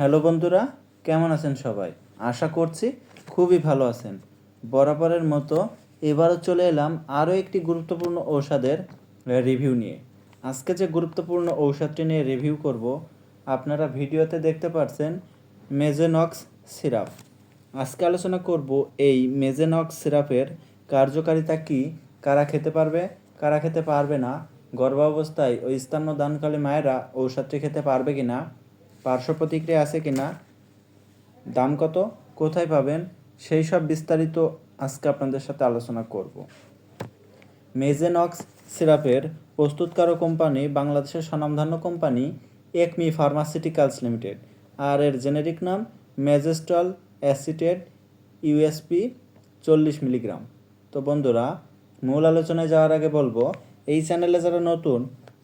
Hello বন্ধুরা, কেমন আছেন সবাই? আশা করছি খুবই ভালো আছেন। বরাবরের মতো এবারও চলে এলাম আরও একটি গুরুত্বপূর্ণ ঔষধের রিভিউ নিয়ে। আজকে যে গুরুত্বপূর্ণ ঔষধটি নিয়ে রিভিউ করব, আপনারা ভিডিওতে দেখতে পাচ্ছেন মেজেনক্স সিরাপ। আজকে আলোচনা করব এই মেজেনক্স সিরাপের কার্যকারিতা কি, কারা খেতে পারবে, কারা খেতে পারবে না, গর্ভাবস্থায় স্তন্য দানকালী মায়েরা ঔষধটি খেতে পারবে কি না পার্শ্ব প্রতিক্রিয়া আছে কি না দাম কত, কোথায় পাবেন, সেই সব বিস্তারিত আজকে আপনাদের সাথে আলোচনা করব। মেজেনক্স সিরাপের প্রস্তুতকারক কোম্পানি বাংলাদেশের স্বনামধন্য কোম্পানি একমি ফার্মাসিউটিক্যালস লিমিটেড। আর এর জেনেরিক নাম মেজেস্টল অ্যাসিটেড ইউএসপি চল্লিশ মিলিগ্রাম। তো বন্ধুরা, মূল আলোচনায় যাওয়ার আগে বলব, এই চ্যানেলে যারা নতুন,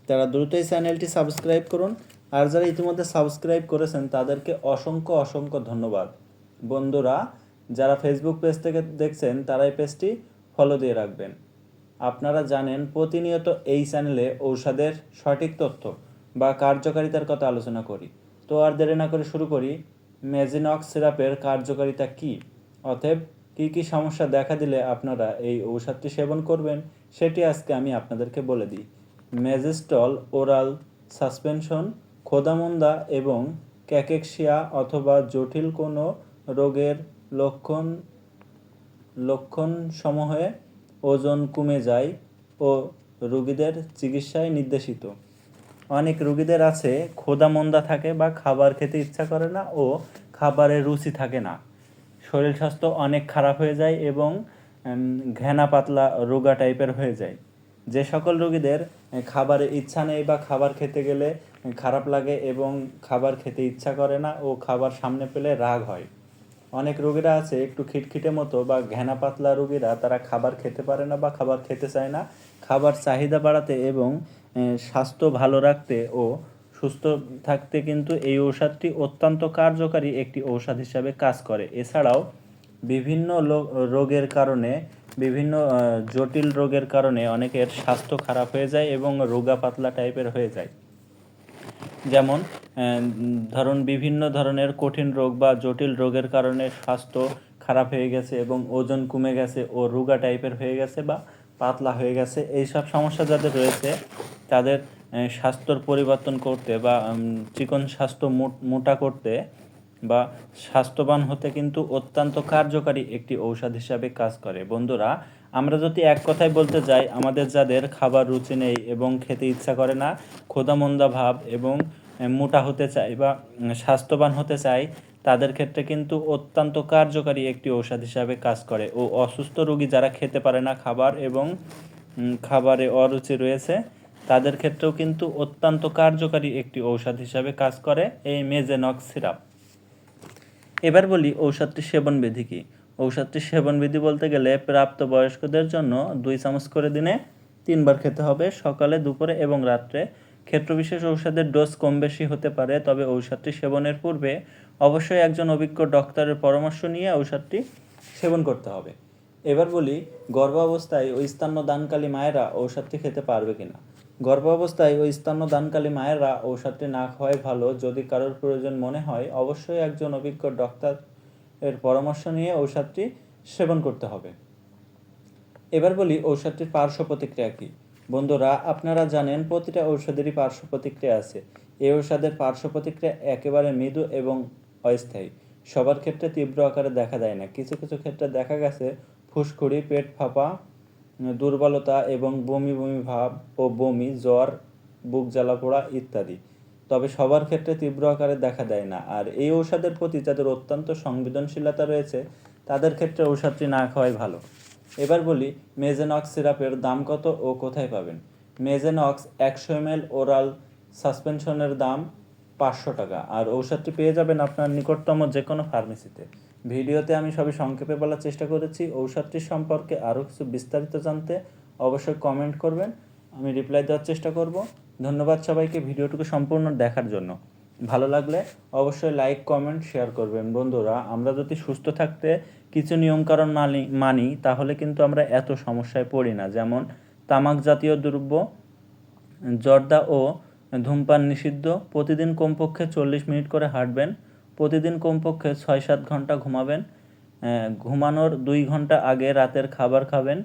তারা দ্রুত এই চ্যানেলটি সাবস্ক্রাইব করুন আর যারা ইতিমধ্যে সাবস্ক্রাইব করেছেন, তাদেরকে অসংখ্য অসংখ্য ধন্যবাদ। বন্ধুরা, যারা ফেসবুক পেজ থেকে দেখছেন, তারা এই পেজটি ফলো দিয়ে রাখবেন। আপনারা জানেন, প্রতিনিয়ত এই চ্যানেলে ঔষধের সঠিক তথ্য বা কার্যকারিতার কথা আলোচনা করি। তো আর দেরি না করে শুরু করি মেজিনক্স সিরাপের কার্যকারিতা কি? অতএব, কী কী সমস্যা দেখা দিলে আপনারা এই ঔষধটি সেবন করবেন, সেটি আজকে আমি আপনাদেরকে বলে দিই। মেজেস্টল ওরাল সাসপেনশন খোদামন্দা এবং ক্যাকেক্সিয়া অথবা জটিল কোনো রোগের লক্ষণ লক্ষণ সমূহে ওজন কমে যায় ও রোগীদের চিকিৎসায় নির্দেশিত। অনেক রোগীদের আছে ক্ষুধা মন্দা থাকে বা খাবার খেতে ইচ্ছা করে না ও খাবারের রুচি থাকে না। শরীর স্বাস্থ্য অনেক খারাপ হয়ে যায় এবং ঘেনা পাতলা রোগা টাইপের হয়ে যায়। যে সকল রোগীদের খাবারের ইচ্ছা নেই বা খাবার খেতে গেলে খারাপ লাগে এবং খাবার খেতে ইচ্ছা করে না ও খাবার সামনে পেলে রাগ হয়। অনেক রোগীরা আছে, একটু খিটখিটে মতো বা ঘেনা পাতলা রোগীরা, তারা খাবার খেতে পারে না বা খাবার খেতে চায় না। খাবার চাহিদা বাড়াতে এবং স্বাস্থ্য ভালো রাখতে ও সুস্থ থাকতে কিন্তু এই ঔষধটি অত্যন্ত কার্যকারী একটি ঔষধ হিসাবে কাজ করে। এছাড়াও বিভিন্ন রোগের কারণে, বিভিন্ন জটিল রোগের কারণে অনেকের স্বাস্থ্য খারাপ হয়ে যায় এবং রোগা পাতলা টাইপের হয়ে যায়। যেমন ধরুন বিভিন্ন ধরনের কঠিন রোগ বা জটিল রোগের কারণে স্বাস্থ্য খারাপ হয়ে গেছে এবং ওজন কমে গেছে ও রোগা টাইপের হয়ে গেছে বা পাতলা হয়ে গেছে এই সব সমস্যা যাদের রয়েছে, তাদের স্বাস্থ্যর পরিবর্তন করতে বা চিকন স্বাস্থ্য মোটা করতে বা স্বাস্থ্যবান হতে কিন্তু অত্যন্ত কার্যকারী একটি ঔষধ হিসাবে কাজ করে। বন্ধুরা, আমরা যদি এক কথায় বলতে যাই, আমাদের যাদের খাবার রুচি নেই এবং খেতে ইচ্ছা করে না, ক্ষুধামন্দা ভাব এবং মোটা হতে চাই বা স্বাস্থ্যবান হতে চাই তাদের ক্ষেত্রে কিন্তু অত্যন্ত কার্যকারী একটি ঔষধ হিসাবে কাজ করে। ও অসুস্থ রোগী যারা খেতে পারে না খাবার এবং খাবারে অরুচি রয়েছে, তাদের ক্ষেত্রেও কিন্তু অত্যন্ত কার্যকারী একটি ঔষধ হিসাবে কাজ করে, এই মেজেনক্স সিরাপ। এবার বলি ঔষধটি সেবনবিধি কি? ঔষধটি সেবনবিধি বলতে গেলে প্রাপ্তবয়স্কদের জন্য দুই চামচ করে দিনে তিনবার খেতে হবে, সকালে, দুপুরে এবং রাত্রে। ক্ষেত্রবিশেষ ঔষধের ডোজ কম বেশি হতে পারে, তবে ঔষধটি সেবনের পূর্বে অবশ্যই একজন অভিজ্ঞ ডক্টরের পরামর্শ নিয়ে ঔষধটি সেবন করতে হবে। এবার বলি গর্ভাবস্থায় ওই স্তন্য দানকালী মায়েরা ঔষধটি খেতে পারবে কিনা? গর্ভাবস্থায় ওই স্তন্য দানকালী মায়েরা ঔষধটি না খাওয়াই ভালো। যদি কারোর প্রয়োজন মনে হয়, অবশ্যই একজন অভিজ্ঞ ডক্টর এর পরামর্শ নিয়ে ঔষধটি সেবন করতে হবে। এবার বলি, ঔষধটির পার্শ্ব প্রতিক্রিয়া কী? বন্ধুরা, আপনারা জানেন প্রতিটা ঔষধেরই পার্শ্ব প্রতিক্রিয়া আছে। এই ঔষধের পার্শ্ব প্রতিক্রিয়া একেবারে মৃদু এবং অস্থায়ী। সবার ক্ষেত্রে তীব্র আকারে দেখা দেয় না। কিছু কিছু ক্ষেত্রে দেখা গেছে ফুসকুড়ি, পেট ফাঁপা দুর্বলতা এবং বমি বমি ভাব ও বমি, জ্বর, বুক জ্বালা পোড়া ইত্যাদি। তবে সবার ক্ষেত্রে তীব্র আকারে দেখা দেয় না। আর এই ঔষধের প্রতি যাদের অত্যন্ত সংবেদনশীলতা রয়েছে, তাদের ক্ষেত্রে ঔষধটি না খাওয়াই ভালো। এবার বলি, মেজেনক্স সিরাপের দাম কত ও কোথায় পাবেন? মেজেনক্স একশো এম ওরাল সাসপেনশনের দাম পাঁচশো টাকা। আর ঔষধটি পেয়ে যাবেন আপনার নিকটতম যে কোনো ফার্মেসিতে। ভিডিওতে আমি সবই সংক্ষেপে বলার চেষ্টা করেছি। ঔষধটির সম্পর্কে আরও কিছু বিস্তারিত জানতে অবশ্যই কমেন্ট করবেন। আমি রিপ্লাই দেওয়ার চেষ্টা করব। ধন্যবাদ সবাইকে ভিডিওটুকু সম্পূর্ণ দেখার জন্য। ভালো লাগলে অবশ্যই লাইক, কমেন্ট, শেয়ার করবেন। বন্ধুরা, আমরা যদি সুস্থ থাকতে কিছু নিয়মকানুন মানি মানি, তাহলে কিন্তু আমরা এত সমস্যায় পড়ি না। যেমন তামাক জাতীয় দ্রব্য, জর্দা ও ধূমপান নিষিদ্ধ, প্রতিদিন কমপক্ষে চল্লিশ মিনিট করে হাঁটবেন, প্রতিদিন কমপক্ষে ছয় সাত ঘণ্টা ঘুমাবেন ঘুমানোর দুই ঘণ্টা আগে রাতের খাবার খাবেন,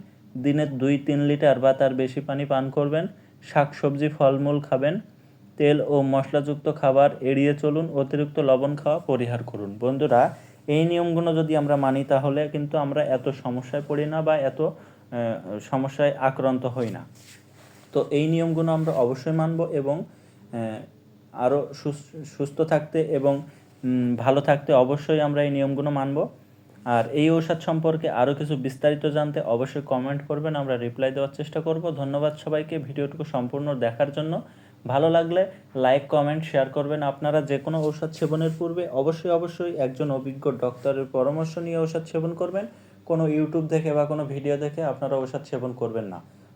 দিনে দুই তিন লিটার বা তার বেশি পানি পান করবেন, শাকসবজি, ফলমূল খাবেন, তেল ও মশলাযুক্ত খাবার এড়িয়ে চলুন, অতিরিক্ত লবণ খাওয়া পরিহার করুন। বন্ধুরা, এই নিয়মগুলো যদি আমরা মানি তাহলে কিন্তু আমরা এত সমস্যায় পড়ি না বা এত সমস্যায় আক্রান্ত হই না। তো এই নিয়মগুলো আমরা অবশ্যই মানব এবং আরও সুস্থ থাকতে এবং ভালো থাকতে অবশ্যই আমরা এই নিয়মগুলো মানব। আর এই ঔষধ সম্পর্কে আরও কিছু বিস্তারিত জানতে অবশ্যই কমেন্ট করবেন, আমরা রিপ্লাই দেওয়ার চেষ্টা করব। ধন্যবাদ সবাইকে ভিডিওটুকু সম্পূর্ণ দেখার জন্য। ভালো লাগলে লাইক কমেন্ট শেয়ার করবেন আপনারা যে কোনো ঔষধ সেবনের পূর্বে। অবশ্যই অবশ্যই একজন অভিজ্ঞ ডক্টরের পরামর্শ নিয়ে ঔষধ সেবন করবেন। কোনো ইউটিউব দেখে বা কোনো ভিডিও দেখে আপনারা ঔষধ সেবন করবেন না।